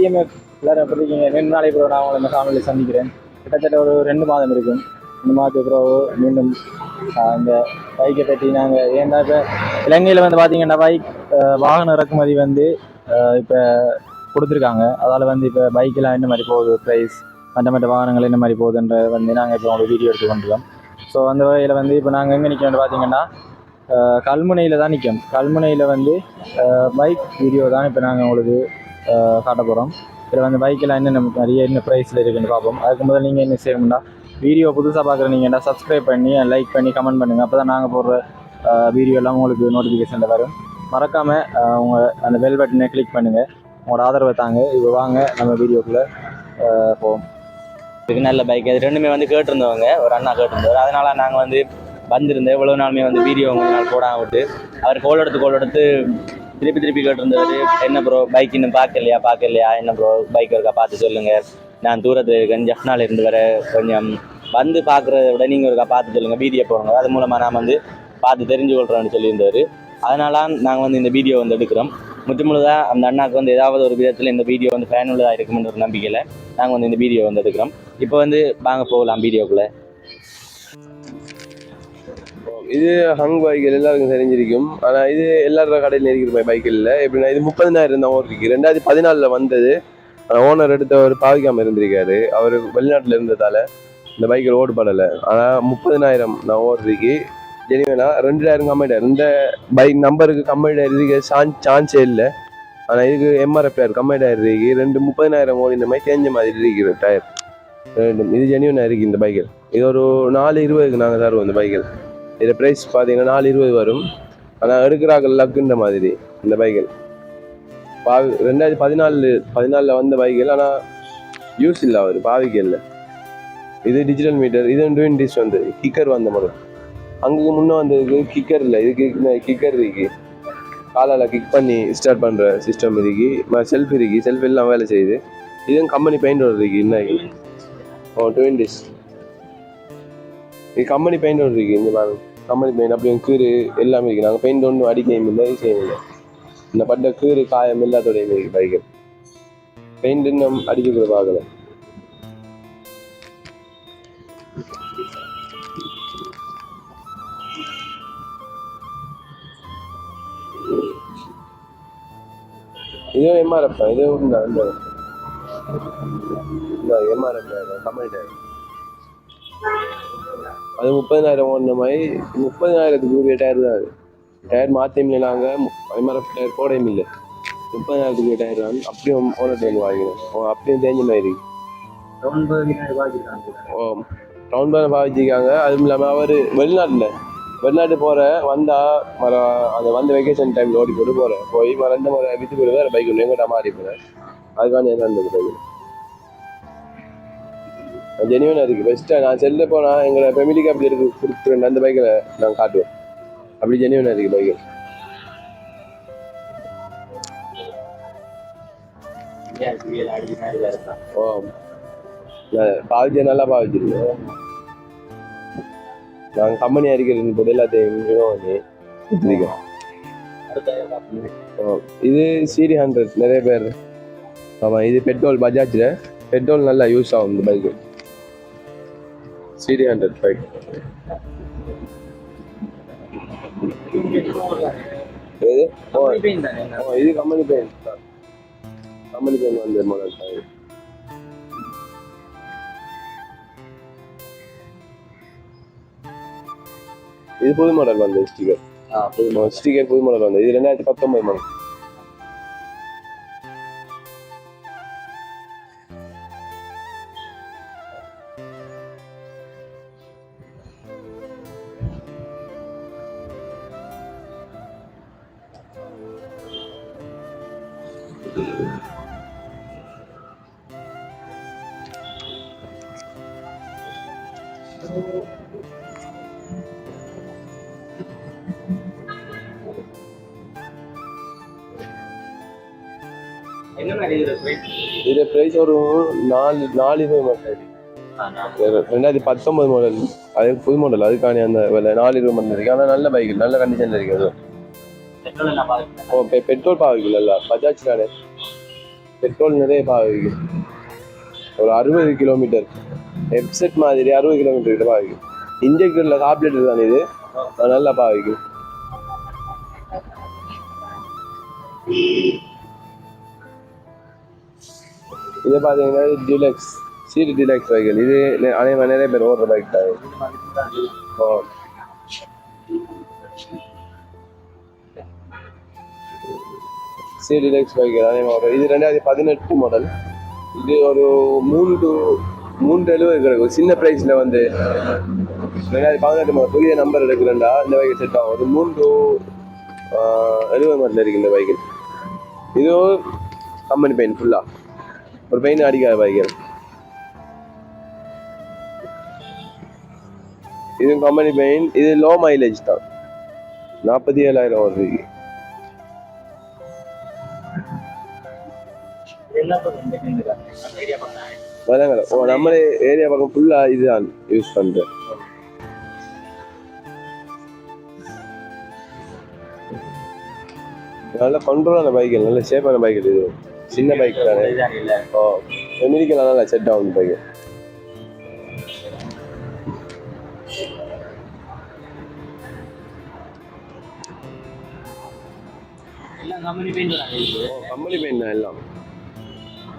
TMF எல்லாரும் எப்படி இருக்கீங்க ரெண்டு நாளைக்கு நான் உங்களை இந்த ஃபேமிலியில் சந்திக்கிறேன். கிட்டத்தட்ட ஒரு ரெண்டு மாதம் இருக்கும். ரெண்டு மாதத்துக்கு பிறகு மீண்டும் இந்த பைக்கை பற்றி நாங்கள் ஏன்னா இப்போ இலங்கையில் வந்து பார்த்தீங்கன்னா பைக் வாகன இறக்குமதி வந்து இப்போ கொடுத்துருக்காங்க. அதால் வந்து இப்போ பைக்கெலாம் என்ன மாதிரி போகுது ப்ரைஸ் மற்ற மற்ற வாகனங்கள் என்ன மாதிரி போகுதுன்ற வந்து நாங்கள் இப்போ உங்களுக்கு வீடியோ எடுத்து கொண்டிருக்கோம். ஸோ அந்த வகையில் வந்து இப்போ நாங்கள் எங்கே நிற்கிறோம்னு பார்த்தீங்கன்னா கல்முனையில் தான் நிற்கும் கல்முனையில் வந்து பைக் வீடியோ தான் இப்போ நாங்கள் உங்களுக்கு காட்ட போகிறோம் இதில் வந்து பைக்கில் என்ன நிறைய என்ன ப்ரைஸில் இருக்குன்னு பார்ப்போம். அதுக்கு முதல்ல நீங்கள் என்ன செய்யணும்னா வீடியோ புதுசாக பார்க்குற நீங்கள் சப்ஸ்கிரைப் பண்ணி லைக் பண்ணி கமெண்ட் பண்ணுங்கள் அப்போ தான் நாங்கள் போடுற வீடியோ எல்லாம் உங்களுக்கு நோட்டிஃபிகேஷனில் வரும். மறக்காமல் உங்கள் அந்த பெல் பட்டனை கிளிக் பண்ணுங்கள் உங்களோட ஆதரவை தாங்க. இப்போ வாங்க நம்ம வீடியோக்குள்ளே போவோம். இதுக்கு நல்ல பைக் அது ரெண்டுமே வந்து கேட்டிருந்தவங்க. ஒரு அண்ணா கேட்டிருந்தவர் அதனால் நாங்கள் வந்து வந்திருந்தேன் இவ்வளோ நாளுமே வந்து வீடியோ கொஞ்ச நாள் போடாம விட்டு அவர் கோல் எடுத்து கோல் எடுத்து திருப்பி திருப்பி கேட்டிருந்தவர் என்ன ப்ரோ பைக் இன்னும் பார்க்கலையா பார்க்கலையா? என்ன ப்ரோ பைக் இருக்கா பார்த்து சொல்லுங்க. நான் தூரத்தில் இருக்கேன் ஜஃப்னால இருந்து வர கொஞ்சம் வந்து பார்க்குறத விட நீங்கள் இருக்கா பார்த்து சொல்லுங்க வீடியோ போடுங்க. அது மூலமாக நான் வந்து பார்த்து தெரிஞ்சு கொள்கிறேன்னு சொல்லியிருந்தார் அதனால நாங்கள் வந்து இந்த வீடியோ வந்து எடுக்கிறோம். முற்றுமுழுதாக அந்த அண்ணாக்கு வந்து ஏதாவது ஒரு விதத்தில் இந்த வீடியோ வந்து பயனுள்ளதாக இருக்கும்னு ஒரு நம்பிக்கையில் நாங்கள் வந்து இந்த வீடியோ வந்து எடுக்கிறோம். இப்போ வந்து வாங்க போகலாம் வீடியோக்குள்ளே. இது ஹங் பைக்கில் எல்லாருக்கும் தெரிஞ்சிருக்கும். ஆனால் இது எல்லாரோட கடையில் இருக்கிற பைக்கில் இல்லை. எப்படின்னா இது முப்பதினாயிரம் தான் ஓடிருக்கு ரெண்டாயிரத்தி பதினாலில் வந்தது. ஆனால் ஓனர் எடுத்து அவர் பாவிக்காமல் இருந்திருக்காரு. அவர் வெளிநாட்டில் இருந்ததால் இந்த பைக்கில் ஓடுபடலை ஆனால் முப்பதினாயிரம் நான் ஓடுறதுக்கு ஜெனிவனா ரெண்டாயிரம் கம்மிட்டார் இந்த பைக் நம்பருக்கு கம்மிட்டார் இருக்கு சான் சான்ஸே இல்லை. ஆனால் இதுக்கு எம்ஆர்எஃப் டயர் கம்மிட்டார் இருக்கு ரெண்டு முப்பதினாயிரம் ஓடி இந்த மாதிரி தேஞ்ச மாதிரி இருக்குது டயர் ரெண்டும். இது ஜெனிவனாக இருக்குது இந்த பைக்கில் இது ஒரு நாலு இருபதுக்கு நாங்கள் தருவோம் இந்த பைக்கில் இதில் ப்ரைஸ் பார்த்தீங்கன்னா நாலு இருபது வரும். ஆனால் எடுக்கிறார்கள் லக்குன்ற மாதிரி இந்த பைக்கில் பாவி ரெண்டாயிரத்தி பதினாலு பதினாலில் வந்த பைக்கில் ஆனால் யூஸ் இல்லை அவர் பாவிக்கு இல்லை. இது டிஜிட்டல் மீட்டர் இது டுவின் டிஸ் வந்து கிக்கர் வந்த மாதிரி அங்கே முன்னே வந்ததுக்கு கிக்கர் இல்லை இதுக்கு கிக்கர் இருக்கு. காலால் கிக் பண்ணி ஸ்டார்ட் பண்ணுற சிஸ்டம் இருக்கு. செல்ஃப் இருக்கு செல்ஃப் எல்லாம் வேலை செய்யுது. இதுவும் கம்பெனி பெயிண்ட் இருக்கு இன்னைக்கு ஓ டுவெண்டிஸ் இது கம்பெனி பெயிண்ட் ஒன்று இருக்கு இந்த மாதிரி கம்பெனி பெயிண்ட் அப்படியும் கீறு எல்லாமே இருக்கு. நாங்கள் பெயிண்ட் ஒன்றும் அடிக்கையும் இல்லை செய்யும் இல்லை. இந்த பட்ட கீறு காயம் எல்லாத்தோடையுமே இருக்கு பைக்கில் பெயிண்ட் இன்னும் அடிக்க கூட பார்க்கல. இதுவும் எம்ஆர்எஃப் தான். இதுவும் இந்த இந்த இந்த எம்ஆர்எஃப் கம்பெனி டயர் அது முப்பதினாயிரம் ஓடின மாதிரி முப்பதினாயிரத்துக்கு உரிய டயர் தான் அது. டயர் மாற்றியும் நாங்கள் எம்ஆர்எஃப் டயர் போடையும் இல்லை. முப்பதினாயிரத்துக்கு டயர் தான். அப்படியும் ஓனர் டயர் வாங்கினேன் அப்படியும் தேஞ்ச மாதிரி ஓ ரவுண்ட் பேன் பாவிச்சிருக்காங்க அதுவும் இல்லாமல் அவர் வெளிநாட்டில் வெளிநாட்டு போகிற வந்தா மர அந்த வந்த வெக்கேஷன் டைமில் ஓடி போட்டு போகிறேன் போய் மர ரெண்டு முறை வித்து போய் வேறு பைக் ஒன்று எங்கிட்ட மாறி போகிறேன் அதுக்காண்டி என்ன இருந்தது ஜெனியூனாக இருக்குது பெஸ்ட்டாக நான் செல்ல போனால் எங்களை ஃபெமிலிக்கு அப்படி இருக்கு. கொடுத்துருந்தேன் அந்த பைக்கில் நான் காட்டுவேன். அப்படி ஜெனியூனாக இருக்குது பைக்கு ஓ. நான் நல்லா பாவிச்சிருக்கேன். நாங்கள் கம்பெனி அடிக்கிறது போட்டு எல்லாத்தையும் ஓ. இது சீரி ஹண்ட்ரட் நிறைய பேர். ஆமாம் இது பெட்ரோல் பஜாஜில் பெட்ரோல் நல்லா யூஸ் ஆகும் இந்த பைக்கு சிடி ஹண்ட்ரட் ஓ ஓ, இது கம்பெனி பெயின் கம்பெனி பெயின் வந்து மாடல் தான் இது. இது புது மாடல் வந்து ஸ்டிக்கர் ஸ்டிக்கர் புது மாடல் வந்து இது ரெண்டாயிரத்தி பத்தொன்பது மாடல் இது பிரைஸ் ஒரு நாலு நாலு மாடல் ரெண்டாயிரத்தி பத்தொன்பது மாடல் அது புது மாடல் அதுக்கான அந்த விலை நாலு இருபது மாடல் இருக்கு. ஆனால் நல்ல பைக் நல்ல கண்டிஷன்ல இருக்கு. அது. ஓ பெட்ரோல் பாவிக்கல பஜாஜ் தானே பெட்ரோல் நிறைய பாவிக்கும் ஒரு அறுபது கிலோமீட்டர் எப்செட் மாதிரி அறுபது கிலோமீட்டர் கிட்ட பாவிக்கும் இன்ஜெக்டரில் காப்லேட்டர் தானே இது? அது நல்லா பாவிக்கும் இதை பார்த்தீங்கன்னா டிலக்ஸ் சீட் டிலக்ஸ் பைக்கிள் இது நெ- அதே மாதிரி நிறைய பேர் ஓடுற பைக் தான் இது. ஓ. சி டிலக்ஸ் பைக் அதே மாதிரி இது ரெண்டாயிரத்தி பதினெட்டு மாடல் இது ஒரு மூணு டு மூன்று எழுபது கிடக்கும் சின்ன ப்ரைஸில் வந்து ரெண்டாயிரத்தி பதினெட்டு மாடல் புதிய நம்பர் எடுக்கிறேன்டா. இந்த பைக்கிள் செட் ஆகும். ஒரு மூணு டு எழுபது மாடல் இருக்கு இந்த பைக்கு இது கம்பெனி பெயின் ஃபுல்லாக ஒரு பெயின் அடிக்காத பைக்கு இது. கம்பெனி பெயின் இது லோ மைலேஜ் தான். நாற்பத்தி ஏழாயிரம் வருது. வராங்கல்ல ஓ நம்மளே ஏரியா பக்கம் ஃபுல்லாக இதுதான் யூஸ் பண்ணுறேன் நல்ல கண்ட்ரோலான பைக்கிள் நல்ல சேஃபான பைக்கிள் இது. சின்ன பைக் தானே? இல்லை ஓ அமெரிக்கெல்லாம் நல்லா செட் ஆகும் பைக்கு எல்லாம் கம்பெனி பெயிண்ட் தான் எல்லாம்.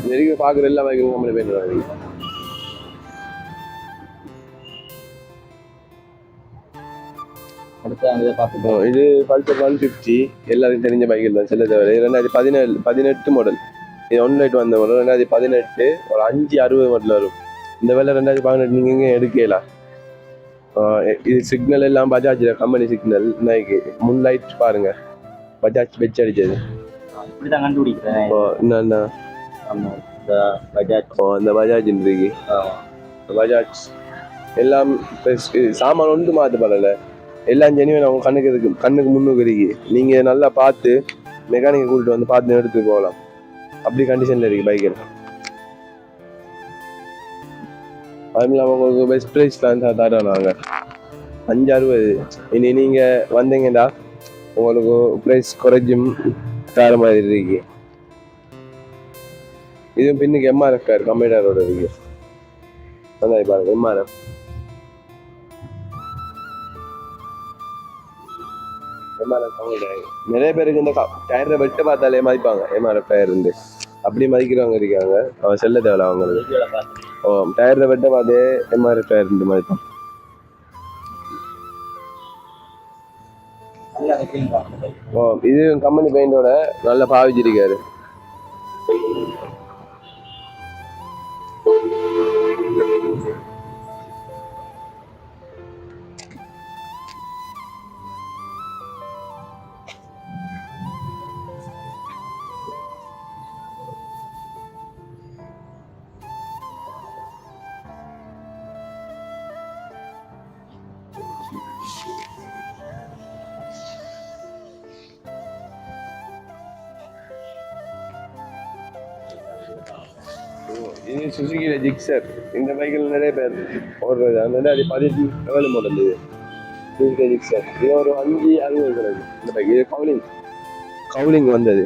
இந்த வரைக்கும் பார்க்குற எல்லா பைக்கும் பார்த்து இப்போ இது பல்சர் ஒன் ஃபிஃப்டி எல்லாருக்கும் தெரிஞ்ச பைக்கில் தான் செல்ல தவிர. ரெண்டாயிரத்தி பதினேழு பதினெட்டு மாடல் இது ஒன் லைட் வந்த மாடல் ரெண்டாயிரத்தி பதினெட்டு ஒரு அஞ்சு அறுபது மாடல் வரும். இந்த வேலை ரெண்டாயிரத்தி பதினெட்டு நீங்கள் எங்கே எடுக்கலாம் இது சிக்னல் எல்லாம் பஜாஜில் கம்பெனி சிக்னல் நைக்கு முன் லைட் பாருங்க. பஜாஜ் வெச்சு அடிச்சது. இப்படி தான் கண்டுபிடிக்கிறேன் என்னென்ன ஆமாம் இந்த பஜாஜ். இப்போ அந்த பஜாஜ் இருக்கு ஆமாம் பஜாஜ். எல்லாம் சாமான் ஒன்று மாற்றப்படலை எல்லாம் ஜெனிவன் அவங்க கண்ணுக்கு இருக்கு கண்ணுக்கு முன்னுக்கு இருக்கு. நீங்கள் நல்லா பார்த்து மெக்கானிக்கை கூட்டிட்டு வந்து பார்த்து எடுத்து போகலாம். அப்படி கண்டிஷனில் இருக்கு பைக்கில் அதுவும் இல்லாமல் உங்களுக்கு பெஸ்ட் ப்ரைஸ்லாம் தரோம் நாங்கள் அஞ்சு அறுபது. இனி நீங்கள் வந்தீங்கடா உங்களுக்கு ப்ரைஸ் குறைஞ்சும் தர மாதிரி இருக்கு. இதுவும் பின்னுக்கு எம்ஆர்எஃப் கார் கம்பெனியோட இருக்கு அதான் பாருங்க எம்ஆர்எஃப் எம்ஆர்எஃப் நிறைய பேருக்கு இந்த டயரை வெட்ட பார்த்தாலே மதிப்பாங்க. எம்ஆர்எஃப் டயர் இருந்து. அப்படி மதிக்கிறவங்க இருக்காங்க. அவன் செல்ல தேவையில்ல அவங்களுக்கு. ஓ டயரை வெட்ட பார்த்தே எம்ஆர்எஃப் டயர் இருந்து மதிப்பான் ஓ இது கம்பெனி பெயிண்டோட நல்ல பாவிச்சிருக்காரு. இது சுசுகியில் ஜிக்ஸர் இந்த பைக்கில் நிறைய பேர் ஓடுறது. அந்த ரெண்டாயிரத்தி பதினெட்டு லெவல் மாடல் இது சுசுகி ஜிக்ஸர் இது ஒரு அஞ்சு அறுபது கிடக்கு இந்த பைக் இது கவுலிங் கவுலிங் வந்தது.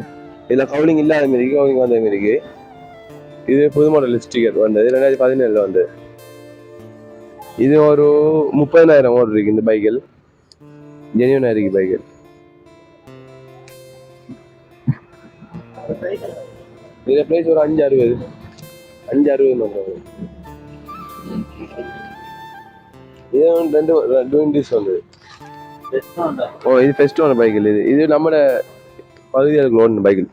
இதில் கவுலிங் இல்லாத மாரி கவுலிங் வந்த மாரிக்கு இது புது மாடல் ஸ்டிக்கர் வந்தது. ரெண்டாயிரத்தி பதினேழுல வந்தது. இது ஒரு முப்பதாயிரம் ஓடு இருக்கு இந்த பைக்கில். ஜெனியூனாக இருக்கு பைக்கில். இதில் ப்ரைஸ் ஒரு அஞ்சு அறுபது. அஞ்சு அறுபது மட்டும் இது ரெண்டு டுவெண்ட்டிஸ் வந்து? ஓ இது ஃபெஸ்டிவல் பைக்கில் இது. இது நம்மட பகுதியில் லோன் பைக்கில்.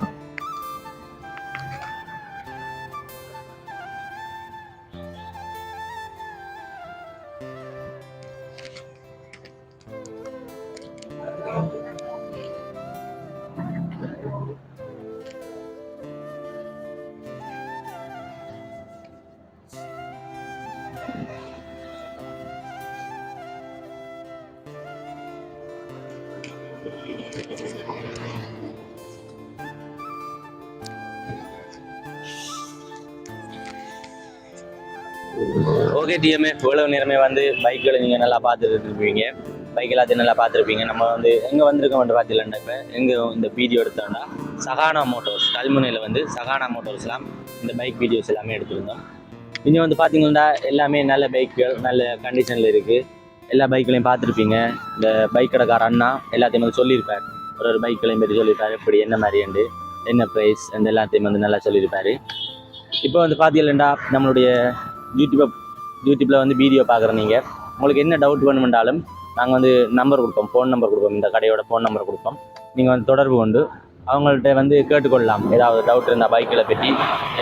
ஓகே டிஎம்ஏ இவ்வளவு நேரமே வந்து பைக்குகளை நீங்கள் நல்லா பார்த்துட்டு இருப்பீங்க பைக் எல்லாத்தையும் நல்லா பார்த்துருப்பீங்க. நம்ம வந்து எங்கே வந்திருக்கோம் பார்த்தீங்கன்னா இப்போ. எங்கே இந்த வீடியோ எடுத்தோம்னா சகானா மோட்டோர்ஸ் கல்முனையில் வந்து சகானா மோட்டோர்ஸ்லாம் இந்த பைக் வீடியோஸ் எல்லாமே எடுத்திருந்தோம். இங்கே வந்து பார்த்தீங்கன்னா எல்லாமே நல்ல பைக்குகள் நல்ல கண்டிஷனில் இருக்குது எல்லா பைக்களையும் பார்த்துருப்பீங்க. இந்த பைக் கடைக்கார அண்ணா எல்லாத்தையும் வந்து சொல்லியிருப்பார். ஒரு ஒரு பைக்களையும் பற்றி சொல்லியிருப்பார். இப்படி என்ன மாதிரிண்டு என்ன ப்ரைஸ் அந்த எல்லாத்தையும் வந்து நல்லா சொல்லியிருப்பார். இப்போ வந்து பார்த்தீங்கன்னா நம்மளுடைய யூடியூப் யூடியூப்பில் வந்து வீடியோ பார்க்குற நீங்கள் உங்களுக்கு என்ன டவுட் வேணுமென்றாலும் நாங்கள் வந்து நம்பர் கொடுப்போம். ஃபோன் நம்பர் கொடுப்போம். இந்த கடையோட ஃபோன் நம்பர் கொடுப்போம். நீங்கள் வந்து தொடர்பு கொண்டு அவங்கள்ட்ட வந்து கேட்டுக்கொள்ளலாம். ஏதாவது டவுட் இருந்தால் பைக்கில் பற்றி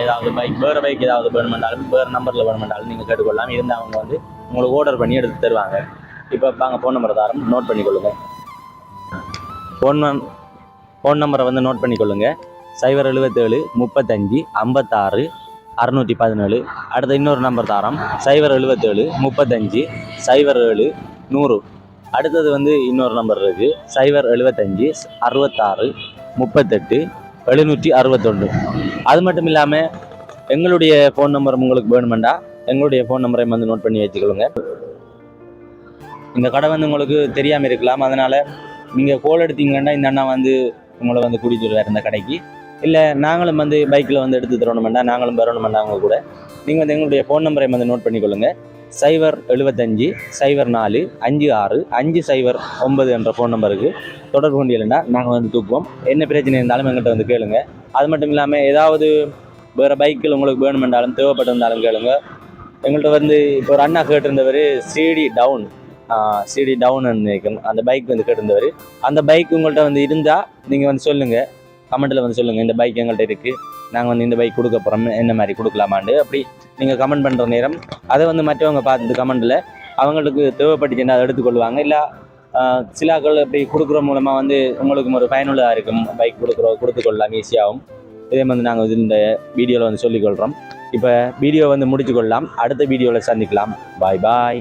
ஏதாவது பைக் வேறு பைக் ஏதாவது வேணுமென்றாலும் வேறு நம்பரில் வேணுமென்றாலும் நீங்கள் கேட்டுக்கொள்ளலாம். இருந்தால் அவங்க வந்து உங்களுக்கு ஆர்டர் பண்ணி எடுத்து தருவாங்க. இப்போ வாங்க ஃபோன் நம்பர் தாரம் நோட் பண்ணிக்கொள்ளுங்க. ஃபோன் ஃபோன் நம்பரை வந்து நோட் பண்ணிக்கொள்ளுங்க. சைபர் எழுபத்தேழு முப்பத்தஞ்சு ஐம்பத்தாறு அறுநூற்றி பதினேழு. அடுத்து இன்னொரு நம்பர் தாரம் சைபர் எழுபத்தேழு முப்பத்தஞ்சு சைபர் ஏழு நூறு. அடுத்தது வந்து இன்னொரு நம்பர் இருக்குது சைபர் எழுபத்தஞ்சு அறுபத்தாறு முப்பத்தெட்டு எழுநூற்றி அறுபத்தொன்று அது மட்டும் இல்லாமல் எங்களுடைய ஃபோன் நம்பர் உங்களுக்கு வேணுமெண்டா எங்களுடைய ஃபோன் நம்பரை வந்து நோட் பண்ணி வச்சுக்கொள்ளுங்க. இந்த கடை வந்து உங்களுக்கு தெரியாமல் இருக்கலாம். அதனால் நீங்கள் கோல் எடுத்தீங்கன்னா இந்த அண்ணா வந்து உங்களை வந்து கூட்டிகிட்டு வருவார் இந்த கடைக்கு. இல்லை நாங்களும் வந்து பைக்கில் வந்து எடுத்து தரணுமெண்டா நாங்களும் வரணுமெண்டா அவங்க கூட. நீங்கள் வந்து எங்களுடைய ஃபோன் நம்பரை வந்து நோட் பண்ணிக்கொள்ளுங்கள் சைபர் எழுபத்தஞ்சு சைபர் நாலு அஞ்சு ஆறு அஞ்சு சைபர் ஒன்பது என்ற ஃபோன் நம்பருக்கு தொடர்பு கொண்டீங்கன்னா நாங்கள் வந்து தூக்குவோம். என்ன பிரச்சனை இருந்தாலும் எங்கள்கிட்ட வந்து கேளுங்க. அது மட்டும் இல்லாமல் ஏதாவது வேறு பைக்கில் உங்களுக்கு வேணுமென்றாலும் தேவைப்பட்டிருந்தாலும் கேளுங்க. எங்கள்கிட்ட வந்து இப்போ ஒரு அண்ணா கேட்டிருந்தவர் சிடி டவுன் சிடி டவுன் நினைக்கும் அந்த பைக் வந்து கேட்டிருந்தவர். அந்த பைக் உங்கள்கிட்ட வந்து இருந்தால் நீங்கள் வந்து சொல்லுங்கள் கமெண்ட்டில் வந்து சொல்லுங்கள் இந்த பைக் எங்கள்கிட்ட இருக்குது நாங்கள் வந்து இந்த பைக் கொடுக்க போகிறோம் என்ன மாதிரி கொடுக்கலாமாண்டு அப்படி நீங்கள் கமெண்ட் பண்ணுற நேரம் அதை வந்து மற்றவங்க பார்த்து கமெண்ட்டில் அவங்களுக்கு தேவைப்பட்டுச்சுன்னா அதை எடுத்துக்கொள்வாங்க. இல்லை சிலாக்கள் இப்படி கொடுக்குற மூலமாக வந்து உங்களுக்கு ஒரு பயனுள்ளதாக இருக்கும். பைக் கொடுக்குறோம் கொடுத்துக்கொள்ளலாம் ஈஸியாகவும் இதே மாதிரி நாங்கள் வந்து இந்த வீடியோவில் வந்து சொல்லிக்கொள்கிறோம் இப்போ வீடியோ வந்து முடித்துக்கொள்ளலாம் அடுத்த வீடியோவில் சந்திக்கலாம். பாய் பாய்